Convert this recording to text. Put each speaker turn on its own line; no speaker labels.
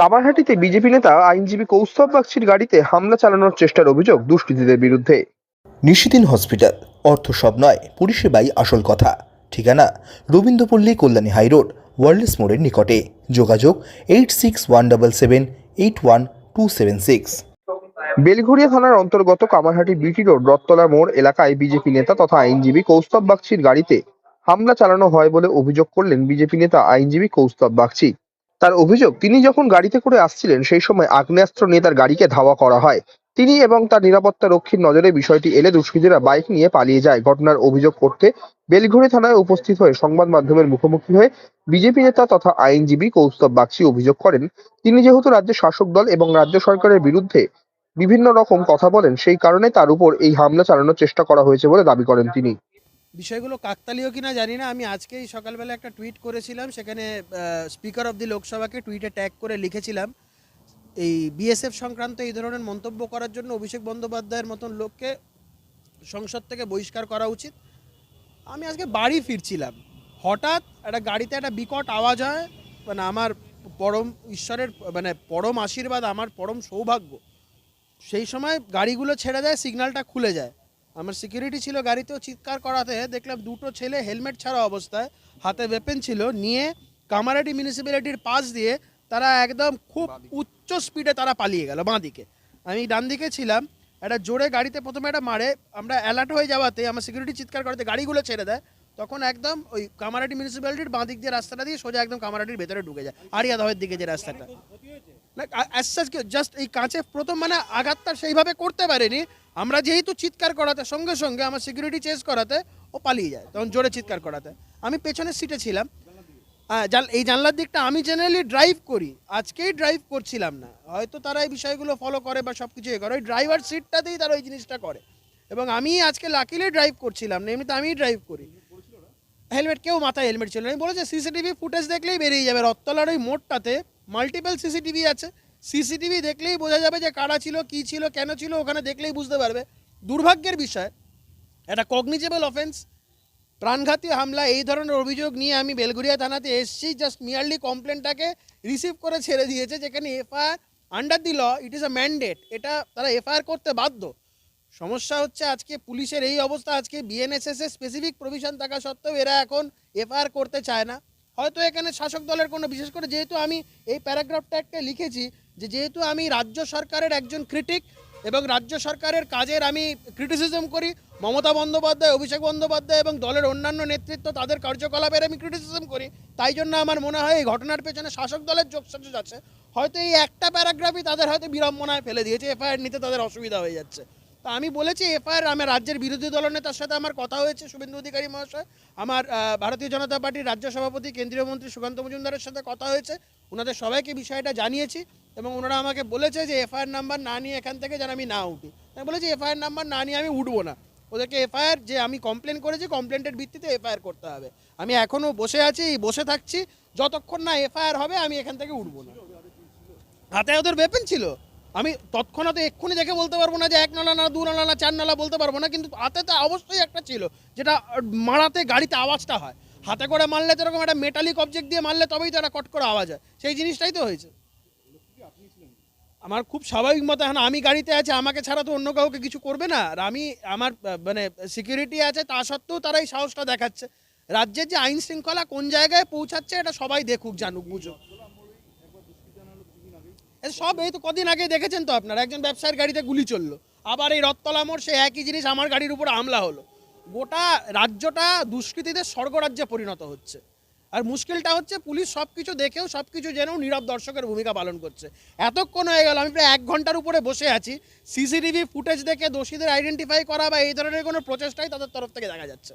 কামারহাটিতে BJP নেতা আইনজীবী কৌস্তব বাগচির গাড়িতে হামলা চালানোর চেষ্টার অভিযোগ দুষ্কৃতীদের বিরুদ্ধে।
নিশিদিন হসপিটাল অর্থ সব নয় পরিষেবাই আসল কথা। ঠিকানা রবীন্দ্রপল্লী কল্যাণী হাইরোড ওয়ার্ল্ডস মোড়ের নিকটে। যোগাযোগ eight six one double seven eight one two seven six.
Belgharia থানার অন্তর্গত কামারহাটি বিটি রোড রথতলা মোড় এলাকায় বিজেপি নেতা তথা আইনজীবী কৌস্তব বাগচির গাড়িতে হামলা চালানো হয় বলে অভিযোগ করলেন বিজেপি নেতা আইনজীবী কৌস্তব বাগচি। তার অভিযোগ, তিনি যখন গাড়িতে করে আসছিলেন, সেই সময় আগ্নেয়াস্ত্র নিয়ে তার গাড়িকে ধাওয়া করা হয়। তিনি এবং তার নিরাপত্তা রক্ষীর নজরে বিষয়টি এলে দুষ্কৃতীরা বাইক নিয়ে পালিয়ে যায়। ঘটনার অভিযোগ করতে বেলঘড়ি থানায় উপস্থিত হয়ে সংবাদ মাধ্যমের মুখোমুখি হয়ে বিজেপি নেতা তথা আইনজীবী কৌস্তব বাগচি অভিযোগ করেন, তিনি যেহেতু রাজ্যের শাসক দল এবং রাজ্য সরকারের বিরুদ্ধে বিভিন্ন রকম কথা বলেন, সেই কারণে তার উপর এই হামলা চালানোর চেষ্টা করা হয়েছে বলে দাবি করেন তিনি।
বিষয়গুলো কাকতালীয় কিনা জানি না। আমি আজকেই সকালবেলা একটা টুইট করেছিলাম, সেখানে স্পিকার অফ দি লোকসভাকে টুইটে ট্যাগ করে লিখেছিলাম, এই বিএসএফ সংক্রান্ত এই ধরনের মন্তব্য করার জন্য অভিষেক বন্দ্যোপাধ্যায়ের মতন লোককে সংসদ থেকে বহিষ্কার করা উচিত। আমি আজকে বাড়ি ফিরছিলাম। হঠাৎ একটা গাড়িতে একটা বিকট আওয়াজ হয় মানে আমার পরম ঈশ্বরের মানে পরম আশীর্বাদ, আমার পরম সৌভাগ্য। সেই সময় গাড়িগুলো ছেড়ে দেয়, সিগন্যালটা খুলে যায়। আমার সিকিউরিটি ছিল গাড়িতেও চিৎকার করাতে দেখলাম দুটো ছেলে হেলমেট ছাড়া অবস্থায় হাতে ওয়েপেন ছিল নিয়ে কামারাটি মিউনিসিপ্যালিটির পাশ দিয়ে তারা একদম খুব উচ্চ স্পিডে তারা পালিয়ে গেল বাঁ দিকে। আমি ডান দিকে ছিলাম একটা জোরে গাড়িতে প্রথমে একটা মারে আমরা অ্যালার্ট হয়ে যাওয়াতে আমার সিকিউরিটি চিৎকার করাতে গাড়িগুলো ছেড়ে দেয় তখন একদম ওই কামারাটি মিউনিসিপ্যালিটির বাঁ দিক দিয়ে রাস্তাটা দিয়ে সোজা একদম কামারাটির ভেতরে ঢুকে যায়। আরিয়াদহের দিকে যে রাস্তাটা। না জাস্ট এই কাঁচে প্রথম মানে আঘাতটা সেইভাবে করতে পারেনি। আমরা যেহেতু চিৎকার করাতে, সঙ্গে সঙ্গে আমার সিকিউরিটি চেস করাতে, ও পালিয়ে যায়, তখন জোরে চিৎকার করাতে। আমি পেছনের সিটে ছিলাম। এই জানলার দিকটা আমি জেনারেলি ড্রাইভ করি, আজকেই ড্রাইভ করছিলাম না। হয়তো তারা এই বিষয়গুলো ফলো করে বা সব কিছু করে, ওই ড্রাইভার সিটটাতেই তারা ওই জিনিসটা করে। এবং আমি আজকে লাকিলি ড্রাইভ করছিলাম না এমনিতে আমিই ড্রাইভ করি। হেলমেট, কেউ মাথায় হেলমেট ছিল আমি বলেছে, সিসিটিভি ফুটেজ দেখলেই বেরিয়ে যাবে। রত্তলার ওই মোড়টাতে মাল্টিপল সিসিটিভি আছে। সিসিটিভি দেখলেই বোঝা যাবে যে কারা ছিল, কি ছিল, কেন ছিল, ওখানে দেখলেই বুঝতে পারবে। দুর্ভাগ্যের বিষয়, একটা কগনিজেবল অফেন্স প্রাণঘাতী হামলা, এই ধরনের অভিযোগ নিয়ে আমি বেলগুড়িয়া থানাতে এসেছি। জাস্ট মিয়ারলি কমপ্লেনটাকে রিসিভ করে ছেড়ে দিয়েছে, যেখানে FIR under the law it is a mandate এটা তারা এফআইআর করতে বাধ্য। সমস্যা হচ্ছে আজকে পুলিশের এই অবস্থা, আজকে বিএনএসএস এর স্পেসিফিক প্রভিশন থাকা সত্ত্বেও এরা এখন এফআইআর করতে চায় না। হয়তো এখানে শাসক দলের কোনো, বিশেষ করে যেহেতু আমি এই প্যারাগ্রাফটা একটা লিখেছি যে যেহেতু আমি রাজ্য সরকারের একজন ক্রিটিক এবং রাজ্য সরকারের কাজের আমি ক্রিটিসিজম করি, মমতা বন্দ্যোপাধ্যায়, অভিষেক বন্দ্যোপাধ্যায় এবং দলের অন্যান্য নেতৃত্ব তাদের কার্যকলাপের আমি ক্রিটিসিজম করি, তাই জন্য আমার মনে হয় এই ঘটনার পেছনে শাসক দলের যোগসাজস আছে। হয়তো এই একটা প্যারাগ্রাফই তাদের হয়তো বিড়ম্বনায় ফেলে দিয়েছে এফআইআর নিতে তাদের অসুবিধা হয়ে যাচ্ছে। তা আমি বলেছি, এফআইআর আমার রাজ্যের বিরোধী দলনেতার সাথে আমার কথা হয়েছে, শুভেন্দু অধিকারী মহাশয়। আমার ভারতীয় জনতা পার্টির রাজ্য সভাপতি, কেন্দ্রীয় মন্ত্রী সুকান্ত মজুমদারের সাথে কথা হয়েছে। ওনাদের সবাইকে বিষয়টা জানিয়েছি এবং ওনারা আমাকে বলেছে যে, এফআইআর নাম্বার না নিয়ে এখান থেকে যেন আমি না উঠি। আমি বলেছি, এফআইআর নাম্বার না নিয়ে আমি উঠবো না। ওদেরকে এফআইআর, যে আমি কমপ্লেন করেছি কমপ্লেন্টের ভিত্তিতে এফআইআর করতে হবে। আমি এখনও বসে আছি, বসে থাকছি। যতক্ষণ না এফআইআর হবে, আমি এখান থেকে উঠবো না। হাতে ওদের ওয়েপেন ছিল। আমি তৎক্ষণাৎ এক্ষুনি দেখে বলতে পারব না যে এক নালা না দু নালা না চার নালা বলতে পারব না, কিন্তু হাতে তো অবশ্যই একটা ছিল, যেটা মারাতে গাড়িতে আওয়াজটা হয়। হাতে করে মারলে তো এরকম একটা মেটালিক অবজেক্ট দিয়ে মারলে তবেই তো একটা কট করে আওয়াজ হয়। সেই জিনিসটাই তো হয়েছে। আমার খুব স্বাভাবিক মতো এখন আমি গাড়িতে আছে, আমাকে ছাড়া তো অন্য কাউকে কিছু করবে না। আর আমি, আমার মানে সিকিউরিটি আছে, তা সত্ত্বেও তারা এই সাহসটা দেখাচ্ছে। রাজ্যের যে আইন শৃঙ্খলা কোন জায়গায় পৌঁছাচ্ছে, এটা সবাই দেখুক, জানুক, বুঝুক। সব এই তো কদিন আগে দেখেছেন তো আপনারা, একজন ব্যবসায়ীর গাড়িতে গুলি চলল। আবার এই রত্তলা মোড় সে একই জিনিস আমার গাড়ির উপর হামলা হলো। গোটা রাজ্যটা দুষ্কৃতীদের স্বর্গরাজ্যে পরিণত হচ্ছে। আর মুশকিলটা হচ্ছে পুলিশ সব কিছু দেখেও সব কিছু জেনেও নীরব দর্শকের ভূমিকা পালন করছে। এতক্ষণ হয়ে গেল, আমি প্রায় এক ঘণ্টার উপরে বসে আছি। সিসিটিভি ফুটেজ দেখে দোষীদের আইডেন্টিফাই করা বা এই ধরনের কোনো প্রচেষ্টাই তাদের তরফ থেকে দেখা যাচ্ছে।